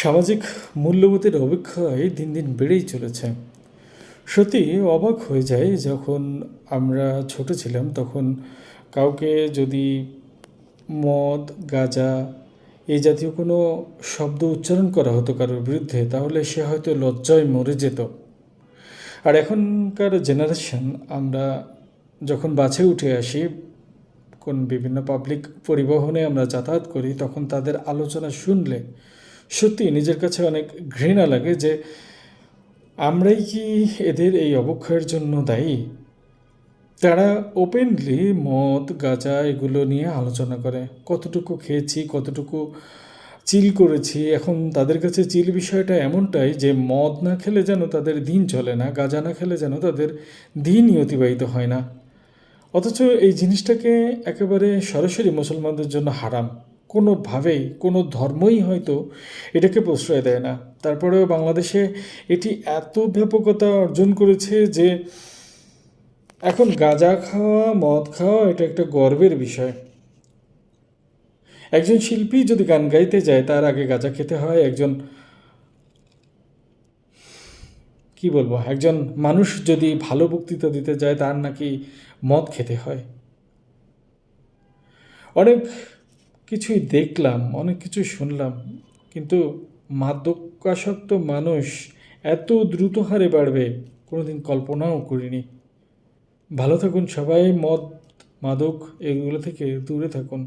সামাজিক মূল্যবোধের অবক্ষয় দিন দিন বেড়েই চলেছে। সত্যি অবাক হয়ে যায় যখন আমরা ছোট ছিলাম, তখন কাউকে যদি মদ, গাঁজা এই জাতীয় কোনো শব্দ উচ্চারণ করা হতো কারোর বিরুদ্ধে, তাহলে সে হয়তো লজ্জায় মরে যেত। আর এখনকার জেনারেশন, আমরা যখন বাছে উঠে আসি, কোন বিভিন্ন পাবলিক পরিবহনে আমরা যাতায়াত করি, তখন তাদের আলোচনা শুনলে সত্যি নিজের কাছে অনেক ঘৃণা লাগে যে আমরাই কি এদের এই অবক্ষয়ের জন্য দায়ী? তারা ওপেনলি মদ, গাঁজা এগুলো নিয়ে আলোচনা করে। কতটুকু খেয়েছি, কতটুকু চিল করেছি, এখন তাদের কাছে চিল বিষয়টা এমনটাই যে মদ না খেলে যেন তাদের দিন চলে না, গাঁজা না খেলে যেন তাদের দিনই অতিবাহিত হয় না। অথচ এই জিনিসটাকে একেবারে সরাসরি মুসলমানদের জন্য হারাম। কোনোভাবেই, কোনো ধর্মই হয়তো এটাকে প্রশ্রয় দেয় না। তারপরেও বাংলাদেশে এটি এত ব্যাপকতা অর্জন করেছে যে এখন গাঁজা খাওয়া, মদ খাওয়া এটা একটা গর্বের বিষয়। একজন শিল্পী যদি গান গাইতে যায়, তার আগে গাঁজা খেতে হয় একজন, কি বলব, একজন মানুষ যদি ভালো বক্তৃতা দিতে যায়, তার নাকি মদ খেতে হয়। অনেক কিছুই দেখলাম, অনেক কিছু শুনলাম, কিন্তু মাদকাসক্ত মানুষ এত দ্রুত হারে বাড়বে, কোনোদিন কল্পনাও করিনি। ভালো থাকুন সবাই, মদ, মাদক, এগুলো থেকে দূরে থাকুন।